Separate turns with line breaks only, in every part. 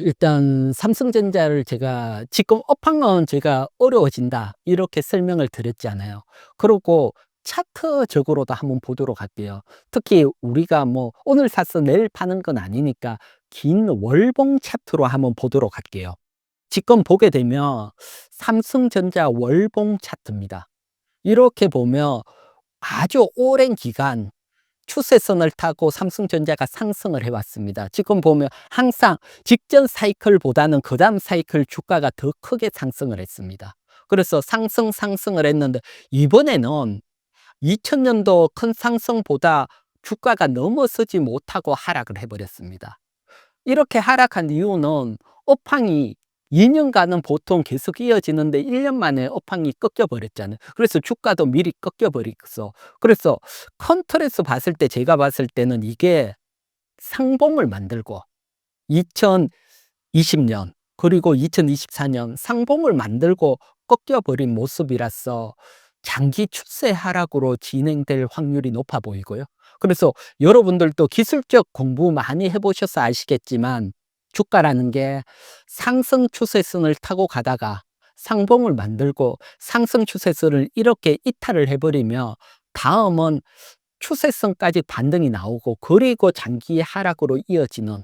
일단 삼성전자를 제가 지금 업황은 제가 어려워진다 이렇게 설명을 드렸잖아요. 그리고 차트적으로도 한번 보도록 할게요. 특히 우리가 뭐 오늘 사서 내일 파는 건 아니니까 긴 월봉 차트로 한번 보도록 할게요. 지금 보게 되면 삼성전자 월봉 차트입니다. 이렇게 보면 아주 오랜 기간 추세선을 타고 삼성전자가 상승을 해왔습니다. 지금 보면 항상 직전 사이클보다는 그 다음 사이클 주가가 더 크게 상승을 했습니다. 그래서 상승 상승을 했는데 이번에는 2000년도 큰 상승보다 주가가 넘어서지 못하고 하락을 해버렸습니다. 이렇게 하락한 이유는 업황이 2년간은 보통 계속 이어지는데 1년 만에 업황이 꺾여 버렸잖아요. 그래서 주가도 미리 꺾여 버리겠어. 그래서 컨트레스 봤을 때 제가 봤을 때는 이게 상봉을 만들고 2020년 그리고 2024년 상봉을 만들고 꺾여 버린 모습이라서 장기 추세 하락으로 진행될 확률이 높아 보이고요. 그래서 여러분들도 기술적 공부 많이 해보셔서 아시겠지만 주가라는 게 상승 추세선을 타고 가다가 상봉을 만들고 상승 추세선을 이렇게 이탈을 해버리며 다음은 추세선까지 반등이 나오고 그리고 장기 하락으로 이어지는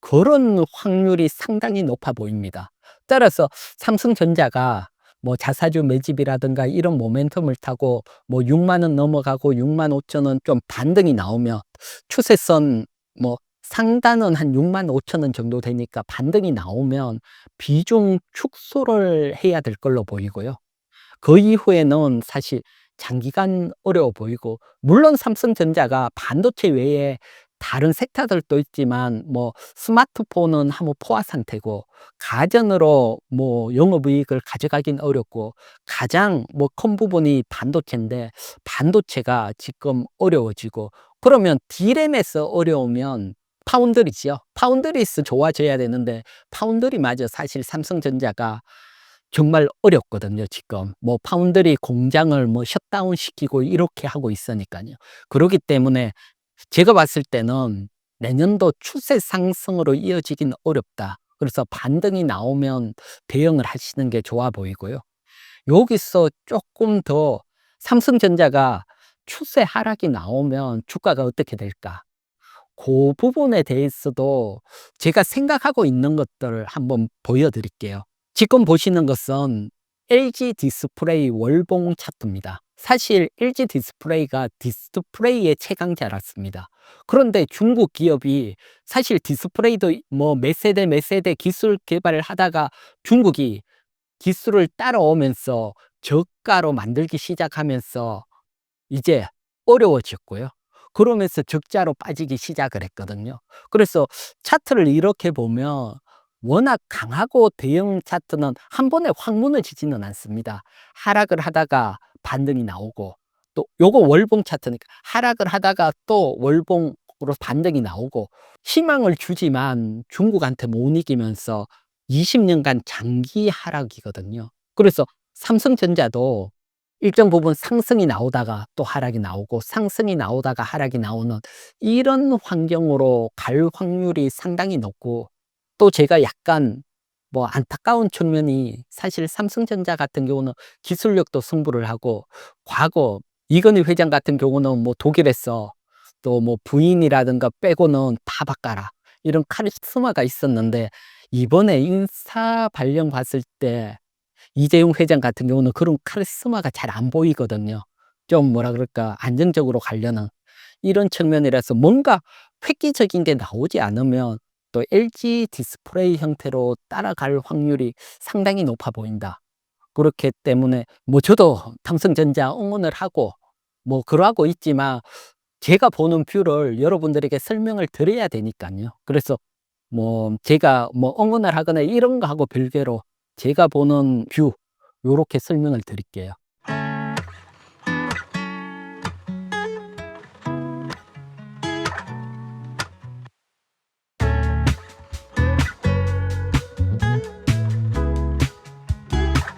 그런 확률이 상당히 높아 보입니다. 따라서 삼성전자가 뭐 자사주 매집이라든가 이런 모멘텀을 타고 뭐 6만 원 넘어가고 6만 5천 원 좀 반등이 나오면 추세선 뭐 상단은 한 6만 5천 원 정도 되니까 반등이 나오면 비중 축소를 해야 될 걸로 보이고요. 그 이후에는 사실 장기간 어려워 보이고 물론 삼성전자가 반도체 외에 다른 섹터들도 있지만 뭐 스마트폰은 한번 포화 상태고 가전으로 뭐 영업이익을 가져가긴 어렵고 가장 뭐 큰 부분이 반도체인데 반도체가 지금 어려워지고 그러면 디램에서 어려우면 파운드리지요. 파운드리스 좋아져야 되는데 파운드리마저 사실 삼성전자가 정말 어렵거든요, 지금. 뭐 파운드리 공장을 뭐 셧다운 시키고 이렇게 하고 있으니까요. 그렇기 때문에 제가 봤을 때는 내년도 추세 상승으로 이어지긴 어렵다. 그래서 반등이 나오면 대응을 하시는 게 좋아 보이고요. 여기서 조금 더 삼성전자가 추세 하락이 나오면 주가가 어떻게 될까? 그 부분에 대해서도 제가 생각하고 있는 것들을 한번 보여드릴게요. 지금 보시는 것은 LG 디스플레이 월봉 차트입니다. 사실 LG 디스플레이가 디스플레이의 최강자랐습니다. 그런데 중국 기업이 사실 디스플레이도 뭐 몇 세대 몇 세대 기술 개발을 하다가 중국이 기술을 따라오면서 저가로 만들기 시작하면서 이제 어려워졌고요. 그러면서 적자로 빠지기 시작을 했거든요. 그래서 차트를 이렇게 보면 워낙 강하고 대형 차트는 한 번에 확 무너지지는 않습니다. 하락을 하다가 반등이 나오고 또 요거 월봉 차트니까 하락을 하다가 또 월봉으로 반등이 나오고 희망을 주지만 중국한테 못 이기면서 20년간 장기 하락이거든요. 그래서 삼성전자도 일정 부분 상승이 나오다가 또 하락이 나오고 상승이 나오다가 하락이 나오는 이런 환경으로 갈 확률이 상당히 높고 또 제가 약간 뭐 안타까운 측면이 사실 삼성전자 같은 경우는 기술력도 승부를 하고 과거 이건희 회장 같은 경우는 뭐 독일에서 또 뭐 부인이라든가 빼고는 다 바꿔라 이런 카리스마가 있었는데 이번에 인사 발령 봤을 때 이재용 회장 같은 경우는 그런 카리스마가 잘 안 보이거든요. 좀 뭐라 그럴까 안정적으로 가려는 이런 측면이라서 뭔가 획기적인 게 나오지 않으면 또 LG 디스플레이 형태로 따라갈 확률이 상당히 높아 보인다. 그렇기 때문에 뭐 저도 삼성전자 응원을 하고 뭐 그러하고 있지만 제가 보는 뷰를 여러분들에게 설명을 드려야 되니까요. 그래서 뭐 제가 뭐 응원을 하거나 이런 거 하고 별개로 제가 보는 뷰 요렇게 설명을 드릴게요.